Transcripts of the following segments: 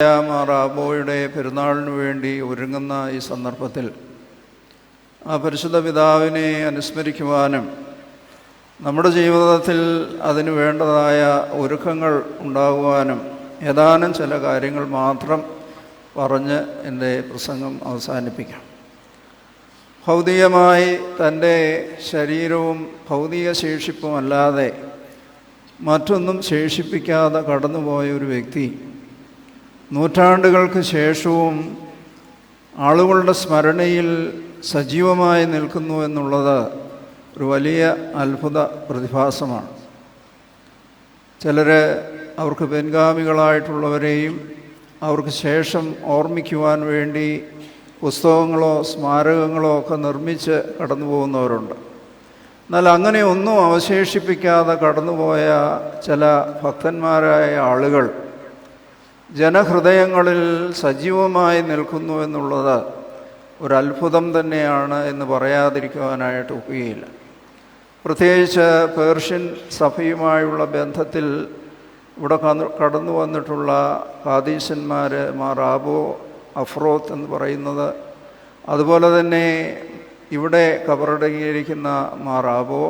മാറാബോയുടെ പെരുന്നാളിനു വേണ്ടി ഒരുങ്ങുന്ന ഈ സന്ദർഭത്തിൽ ആ പരിശുദ്ധ പിതാവിനെ അനുസ്മരിക്കുവാനും നമ്മുടെ ജീവിതത്തിൽ അതിന് വേണ്ടതായ ഒരുക്കങ്ങൾ ഉണ്ടാകുവാനും ഏതാനും ചില കാര്യങ്ങൾ മാത്രം പറഞ്ഞ് എന്റെ പ്രസംഗം അവസാനിപ്പിക്കാം. ഭൗതികമായി തന്റെ ശരീരവും ഭൗതിക ശേഷിപ്പും അല്ലാതെ മറ്റൊന്നും ശേഷിപ്പിക്കാതെ കടന്നുപോയ ഒരു വ്യക്തി നൂറ്റാണ്ടുകൾക്ക് ശേഷവും ആളുകളുടെ സ്മരണയിൽ സജീവമായി നിൽക്കുന്നു എന്നുള്ളത് ഒരു വലിയ അത്ഭുത പ്രതിഭാസമാണ്. ചിലർ അവർക്ക് പിൻഗാമികളായിട്ടുള്ളവരെയും അവർക്ക് ശേഷം ഓർമ്മിക്കുവാൻ വേണ്ടി പുസ്തകങ്ങളോ സ്മാരകങ്ങളോ ഒക്കെ നിർമ്മിച്ച് കടന്നു പോകുന്നവരുണ്ട് എന്നാൽ അങ്ങനെ ഒന്നും അവശേഷിപ്പിക്കാതെ കടന്നുപോയ ചില ഭക്തന്മാരായ ആളുകൾ ജനഹൃദയങ്ങളിൽ സജീവമായി നിൽക്കുന്നു എന്നുള്ളത് ഒരു തന്നെയാണ് എന്ന് പറയാതിരിക്കുവാനായിട്ട് ഒക്കുകയില്ല. പ്രത്യേകിച്ച് പേർഷ്യൻ സഭയുമായുള്ള ബന്ധത്തിൽ ഇവിടെ കടന്നു കടന്നു വന്നിട്ടുള്ള ഹാദീശന്മാർ മാർ ആബോ അഫ്രോത്ത് എന്ന് പറയുന്നത് അതുപോലെ തന്നെ ഇവിടെ കബറടങ്ങിയിരിക്കുന്ന മാർ ആബോ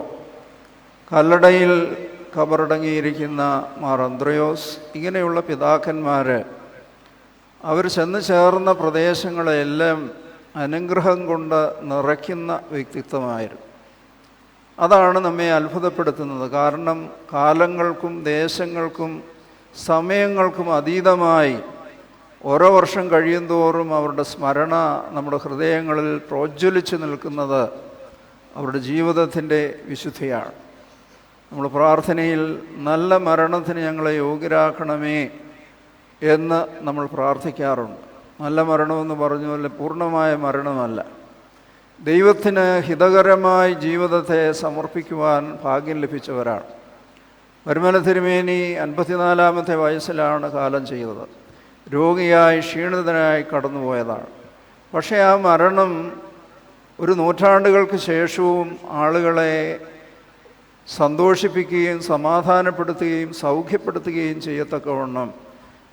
കല്ലടയിൽ കബറടങ്ങിയിരിക്കുന്ന മാർ അന്ത്രയോസ് ഇങ്ങനെയുള്ള പിതാക്കന്മാർ അവർ ചെന്ന് ചേർന്ന പ്രദേശങ്ങളെല്ലാം അനുഗ്രഹം കൊണ്ട് നിറയ്ക്കുന്ന വ്യക്തിത്വമായിരുന്നു. അതാണ് നമ്മെ അത്ഭുതപ്പെടുത്തുന്നത്. കാരണം കാലങ്ങൾക്കും ദേശങ്ങൾക്കും സമയങ്ങൾക്കും അതീതമായി ഓരോ വർഷം കഴിയും തോറും അവരുടെ സ്മരണ നമ്മുടെ ഹൃദയങ്ങളിൽ പ്രോജ്വലിച്ച് നിൽക്കുന്നത് അവരുടെ ജീവിതത്തിന്റെ വിശുദ്ധിയാണ്. നമ്മൾ പ്രാർത്ഥനയിൽ നല്ല മരണത്തിന് ഞങ്ങളെ യോഗ്യരാക്കണമേ എന്ന് നമ്മൾ പ്രാർത്ഥിക്കാറുണ്ട്. നല്ല മരണമെന്ന് പറഞ്ഞ പോലെ പൂർണമായ മരണമല്ല. ദൈവത്തിന് ഹിതകരമായി ജീവിതത്തെ സമർപ്പിക്കുവാൻ ഭാഗ്യം ലഭിച്ചവരാണ്. വരുമല തിരുമേനി അൻപത്തിനാലാമത്തെ വയസ്സിലാണ് കാലം ചെയ്തത്. രോഗിയായി ക്ഷീണിതനായി കടന്നുപോയതാണ്. പക്ഷേ ആ മരണം ഒരു നൂറ്റാണ്ടുകൾക്ക് ശേഷവും ആളുകളെ സന്തോഷിപ്പിക്കുകയും സമാധാനപ്പെടുത്തുകയും സൗഖ്യപ്പെടുത്തുകയും ചെയ്യത്തക്കവണ്ണം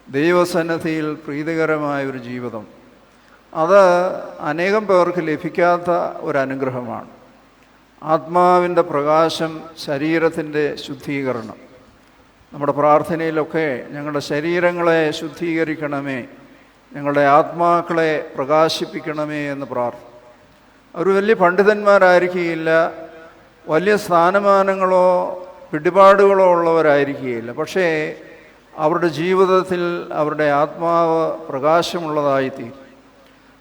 ദൈവസന്നദ്ധിയിൽ പ്രീതികരമായ ഒരു ജീവിതം. അത് അനേകം പേർക്ക് ലഭിക്കാത്ത ഒരനുഗ്രഹമാണ്. ആത്മാവിന്റെ പ്രകാശം ശരീരത്തിന്റെ ശുദ്ധീകരണം. നമ്മുടെ പ്രാർത്ഥനയിലൊക്കെ ഞങ്ങളുടെ ശരീരങ്ങളെ ശുദ്ധീകരിക്കണമേ ഞങ്ങളുടെ ആത്മാക്കളെ പ്രകാശിപ്പിക്കണമേ എന്ന് പ്രാർത്ഥന അവർ വലിയ പണ്ഡിതന്മാരായിരിക്കുകയില്ല വലിയ സ്ഥാനമാനങ്ങളോ പിടിപാടുകളോ ഉള്ളവരായിരിക്കുകയില്ല. പക്ഷേ അവരുടെ ജീവിതത്തിൽ അവരുടെ ആത്മാവ് പ്രകാശമുള്ളതായിത്തീരും.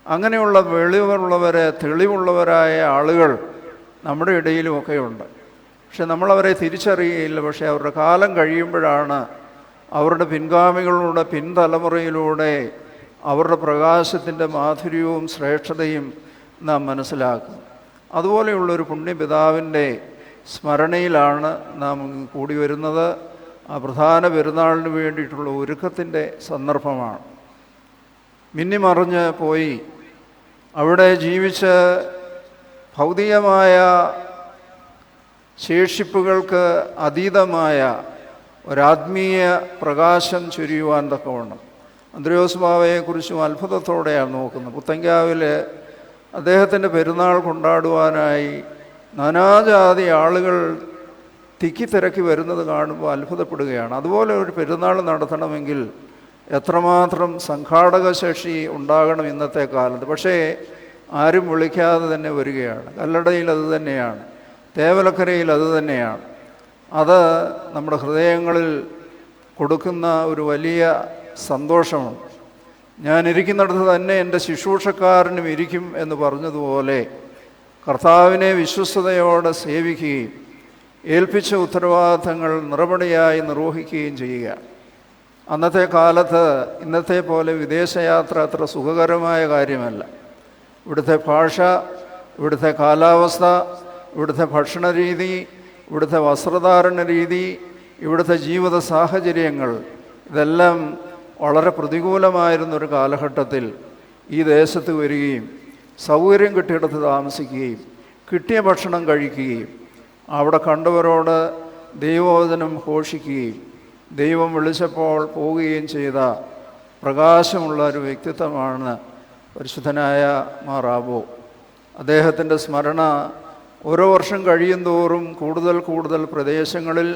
അങ്ങനെയുള്ള വെളിവുള്ളവരെ തെളിവുള്ളവരായ ആളുകൾ നമ്മുടെ ഇടയിലുമൊക്കെ ഉണ്ട് പക്ഷെ നമ്മളവരെ തിരിച്ചറിയുകയില്ല. പക്ഷേ അവരുടെ കാലം കഴിയുമ്പോഴാണ് അവരുടെ പിൻഗാമികളുടെ പിൻതലമുറയിലൂടെ അവരുടെ പ്രകാശത്തിന്റെ മാധുര്യവും ശ്രേഷ്ഠതയും നാം മനസ്സിലാക്കും അതുപോലെയുള്ളൊരു പുണ്യപിതാവിന്റെ സ്മരണയിലാണ് നാം കൂടി വരുന്നത്. ആ പ്രധാന പെരുന്നാളിന് വേണ്ടിയിട്ടുള്ള ഒരുക്കത്തിന്റെ സന്ദർഭമാണ്. മിന്നിമറിഞ്ഞ് പോയി. അവിടെ ജീവിച്ച് ഭൗതികമായ ശേഷിപ്പുകൾക്ക് അതീതമായ ഒരാത്മീയ പ്രകാശം ചൊരിയുവാൻ തക്കവണ്ണം. അന്ത്രയോസ് ബാവയെക്കുറിച്ചും അത്ഭുതത്തോടെയാണ് നോക്കുന്നത്. പുത്തങ്കാവിൽ അദ്ദേഹത്തിന്റെ പെരുന്നാൾ കൊണ്ടാടുവാനായി നാനാജാതി ആളുകൾ തിക്കി തിരക്കി വരുന്നത് കാണുമ്പോൾ അത്ഭുതപ്പെടുകയാണ്. അതുപോലെ ഒരു പെരുന്നാൾ നടത്തണമെങ്കിൽ എത്രമാത്രം സംഘാടക ശേഷി ഉണ്ടാകണം ഇന്നത്തെ കാലത്ത്. പക്ഷേ ആരും വിളിക്കാതെ തന്നെ വരികയാണ്. കല്ലടയിൽ അത് തന്നെയാണ്. തേവലക്കരയിൽ അത് തന്നെയാണ്. അത് നമ്മുടെ ഹൃദയങ്ങളിൽ കൊടുക്കുന്ന ഒരു വലിയ സന്തോഷമാണ്. ഞാൻ ഇരിക്കുന്നിടത്ത് തന്നെ എന്റെ ശുശ്രൂഷക്കാരനും ഇരിക്കും എന്ന് പറഞ്ഞതുപോലെ കർത്താവിനെ വിശ്വസ്തയോടെ സേവിക്കുകയും ഏൽപ്പിച്ച ഉത്തരവാദിത്തങ്ങൾ നിറപടിയായി നിർവഹിക്കുകയും ചെയ്യുക. അന്നത്തെ കാലത്ത് ഇന്നത്തെ പോലെ വിദേശയാത്ര അത്ര സുഖകരമായ കാര്യമല്ല. ഇവിടുത്തെ ഭാഷ ഇവിടുത്തെ കാലാവസ്ഥ ഇവിടുത്തെ ഭക്ഷണ രീതി ഇവിടുത്തെ വസ്ത്രധാരണ രീതി ഇവിടുത്തെ ജീവിത സാഹചര്യങ്ങൾ ഇതെല്ലാം വളരെ പ്രതികൂലമായിരുന്നൊരു കാലഘട്ടത്തിൽ ഈ ദേശത്ത് വരികയും സൗകര്യം കിട്ടിയിടത്ത് താമസിക്കുകയും കിട്ടിയ ഭക്ഷണം കഴിക്കുകയും അവിടെ കണ്ടവരോട് ദൈവവചനം ഘോഷിക്കുകയും ദൈവം വിളിച്ചപ്പോൾ പോവുകയും ചെയ്ത പ്രകാശമുള്ള ഒരു വ്യക്തിത്വമാണ് പരിശുദ്ധനായ മാറാബോ അദ്ദേഹത്തിന്റെ സ്മരണ ഓരോ വർഷം കഴിയും തോറും കൂടുതൽ കൂടുതൽ പ്രദേശങ്ങളിൽ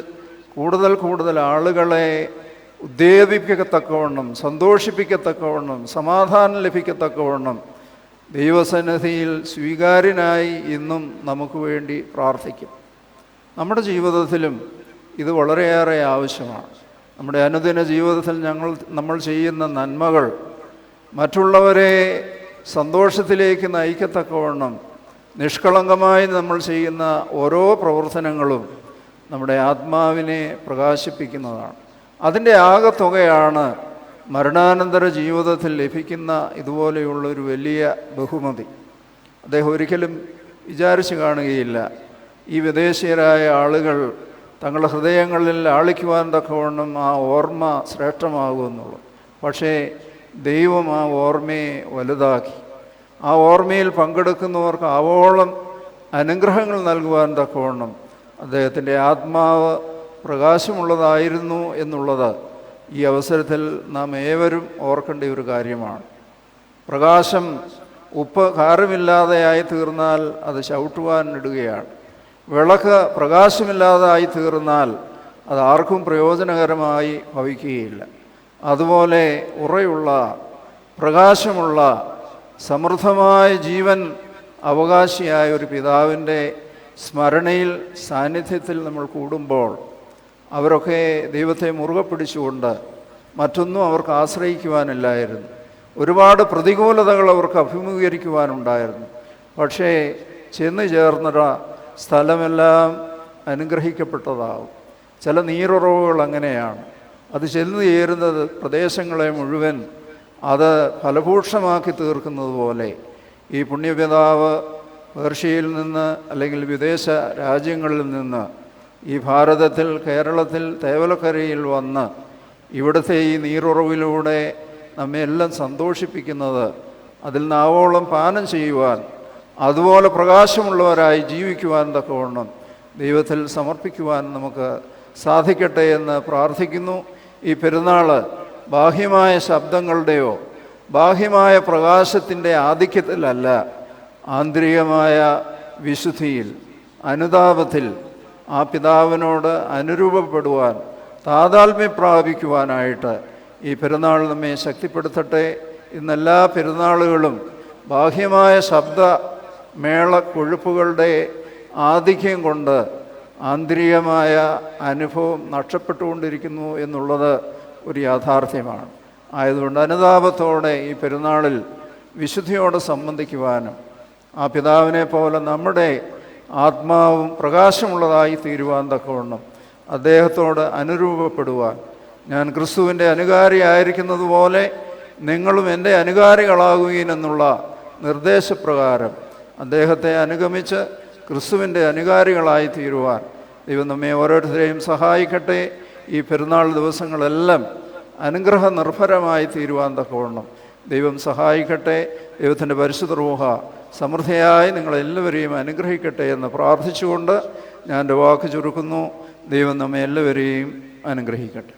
കൂടുതൽ കൂടുതൽ ആളുകളെ ഉദ്വേദിപ്പിക്കത്തക്കവണ്ണം സന്തോഷിപ്പിക്കത്തക്കവണ്ണം സമാധാനം ലഭിക്കത്തക്കവണ്ണം ദൈവസന്നിധിയിൽ സ്വീകാര്യനായി ഇന്നും നമുക്ക് വേണ്ടി പ്രാർത്ഥിക്കും. നമ്മുടെ ജീവിതത്തിലും ഇത് വളരെയേറെ ആവശ്യമാണ്. നമ്മുടെ അനുദിന ജീവിതത്തിൽ ഞങ്ങൾ നമ്മൾ ചെയ്യുന്ന നന്മകൾ മറ്റുള്ളവരെ സന്തോഷത്തിലേക്ക് നയിക്കത്തക്കവണ്ണം നിഷ്കളങ്കമായി നമ്മൾ ചെയ്യുന്ന ഓരോ പ്രവർത്തനങ്ങളും നമ്മുടെ ആത്മാവിനെ പ്രകാശിപ്പിക്കുന്നതാണ്. അതിന്റെ ആകെത്തുകയാണ് മരണാനന്തര ജീവിതത്തിൽ ലഭിക്കുന്ന ഇതുപോലെയുള്ള ഒരു വലിയ ബഹുമതി. അദ്ദേഹം ഒരിക്കലും വിചാരിച്ചു കാണുകയില്ല. ഈ വിദേശീയരായ ആളുകൾ തങ്ങളുടെ ഹൃദയങ്ങളിൽ ആളിക്കുവാൻ തക്കവണ്ണം ആ ഓർമ്മ ശ്രേഷ്ഠമാകുമെന്നുള്ളു. പക്ഷേ ദൈവം ആ ഓർമ്മയെ വലുതാക്കി. ആ ഓർമ്മയിൽ പങ്കെടുക്കുന്നവർക്ക് ആവോളം അനുഗ്രഹങ്ങൾ നൽകുവാൻ തക്കവണ്ണം അദ്ദേഹത്തിന്റെ ആത്മാവ് പ്രകാശമുള്ളതായിരുന്നു എന്നുള്ളത് ഈ അവസരത്തിൽ നാം ഏവരും ഓർക്കേണ്ട ഒരു കാര്യമാണ്. പ്രകാശം ഉപ്പ് കാരമില്ലാതെയായി തീർന്നാൽ അത് ചവിട്ടുവാൻ ഇടുകയാണ് വിളക്ക് പ്രകാശമില്ലാതായി തീർന്നാൽ അത് ആർക്കും പ്രയോജനകരമായി ഭവിക്കുകയില്ല. അതുപോലെ ഉറയുള്ള പ്രകാശമുള്ള സമൃദ്ധമായ ജീവൻ അവകാശിയായ ഒരു പിതാവിന്റെ സ്മരണയിൽ സാന്നിധ്യത്തിൽ നമ്മൾ കൂടുമ്പോൾ അവരൊക്കെ ദൈവത്തെ മുറുകെ പിടിച്ചുകൊണ്ട് മറ്റൊന്നും അവർക്ക് ആശ്രയിക്കുവാനില്ലായിരുന്നു. ഒരുപാട് പ്രതികൂലതകൾ അവർക്ക് അഭിമുഖീകരിക്കുവാനുണ്ടായിരുന്നു. പക്ഷേ ചെന്ന് ചേർന്നിട സ്ഥലമെല്ലാം അനുഗ്രഹിക്കപ്പെട്ടതാവും. ചില നീരുറവുകൾ അങ്ങനെയാണ്. അത് ചെന്ന് ചേരുന്നത് പ്രദേശങ്ങളെ മുഴുവൻ അത് ഫലഭൂഷമാക്കി തീർക്കുന്നത് പോലെ ഈ പുണ്യപിതാവ് പേർഷ്യയിൽ നിന്ന് അല്ലെങ്കിൽ വിദേശ രാജ്യങ്ങളിൽ നിന്ന് ഈ ഭാരതത്തിൽ കേരളത്തിൽ തേവലക്കരയിൽ വന്ന് ഇവിടുത്തെ ഈ നീറുറവിലൂടെ നമ്മെല്ലാം സന്തോഷിപ്പിക്കുന്നത് അതിൽ നാവോളം പാനം ചെയ്യുവാൻ അതുപോലെ പ്രകാശമുള്ളവരായി ജീവിക്കുവാൻ തക്കവണ്ണം ദൈവത്തിൽ സമർപ്പിക്കുവാൻ നമുക്ക് സാധിക്കട്ടെ എന്ന് പ്രാർത്ഥിക്കുന്നു. ഈ പെരുന്നാൾ ബാഹ്യമായ ശബ്ദങ്ങളുടെയോ ബാഹ്യമായ പ്രകാശത്തിന്റെ ആധിക്യത്തിലല്ല ആന്തരികമായ വിശുദ്ധിയിൽ അനുതാപത്തിൽ ആ പിതാവിനോട് അനുരൂപപ്പെടുവാൻ താതാത്മ്യം പ്രാപിക്കുവാനായിട്ട് ഈ പെരുന്നാൾ നമ്മെ ശക്തിപ്പെടുത്തട്ടെ ഇന്നെല്ലാ പെരുന്നാളുകളും ബാഹ്യമായ ശബ്ദ മേള കൊഴുപ്പുകളുടെ ആധിക്യം കൊണ്ട് ആന്തരികമായ അനുഭവം നഷ്ടപ്പെട്ടുകൊണ്ടിരിക്കുന്നു എന്നുള്ളത് ഒരു യാഥാർത്ഥ്യമാണ്. ആയതുകൊണ്ട് അനുതാപത്തോടെ ഈ പെരുന്നാളിൽ വിശുദ്ധിയോടെ സംബന്ധിക്കുവാനും ആ പിതാവിനെ പോലെ നമ്മുടെ ആത്മാവും പ്രകാശമുള്ളതായി തീരുവാൻ തക്കവണ്ണം അദ്ദേഹത്തോട് അനുരൂപപ്പെടുവാൻ. ഞാൻ ക്രിസ്തുവിന്റെ അനുകാരിയായിരിക്കുന്നത് പോലെ നിങ്ങളും എന്റെ അനുകാരികളാകുകയും എന്നുള്ള നിർദ്ദേശപ്രകാരം അദ്ദേഹത്തെ അനുഗമിച്ച് ക്രിസ്തുവിന്റെ അനുകാരികളായി തീരുവാൻ. ദൈവം നമ്മെ ഓരോരുത്തരെയും സഹായിക്കട്ടെ. ഈ പെരുന്നാൾ ദിവസങ്ങളെല്ലാം അനുഗ്രഹ നിർഭരമായി തീരുവാൻ തക്കവണ്ണം ദൈവം സഹായിക്കട്ടെ. ദൈവത്തിന്റെ പരിശുദ്ധ റൂഹ സമൃദ്ധിയായി നിങ്ങളെല്ലാവരെയും അനുഗ്രഹിക്കട്ടെ എന്ന് പ്രാർത്ഥിച്ചുകൊണ്ട് ഞാൻ എന്റെ വാക്ക് ചുരുക്കുന്നു. ദൈവം നമ്മെ എല്ലാവരെയും അനുഗ്രഹിക്കട്ടെ.